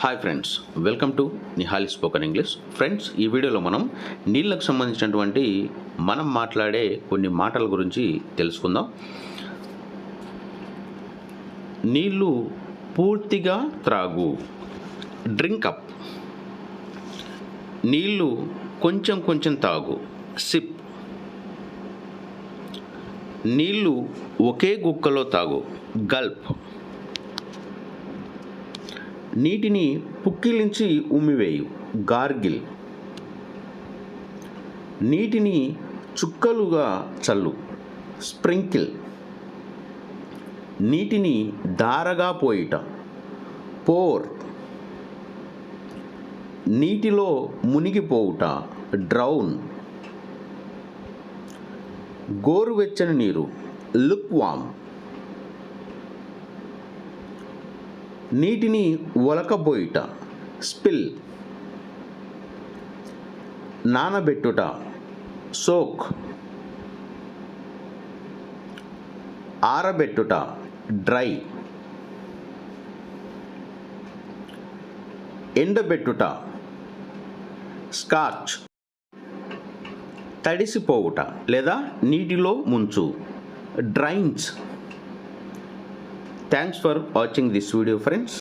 Hi friends welcome to Nihali spoken English friends ఈ వీడియోలో మనం నీళ్ళకు సంబంధించినటువంటి మనం మాట్లాడే కొన్ని మాటల గురించి తెలుసుకుందాం. నీళ్ళు పూర్తిగా త్రాగు. డ్రింక్ అప్ నీళ్ళు కొంచెం కొంచెం తాగు. సిప్ నీళ్ళు ఒకే గుక్కలో తాగు. గల్ప్ నీటిని పుక్కిలించి ఉమ్మివేయు. గార్గిల్. నీటిని చుక్కలుగా చల్లు. స్ప్రింకిల్. నీటిని దారగా పోయిట. పోర్. నీటిలో మునిగిపోవుట డ్రౌన్. గోరువెచ్చని నీరు. లుక్ నీటిని ఒలకబోయుట స్పిల్ నానబెట్టుట సోక్ ఆరబెట్టుట డ్రై ఎండబెట్టుట స్కాచ్ తడిసిపోవుట లేదా నీటిలో ముంచు drains Thanks for watching this video friends.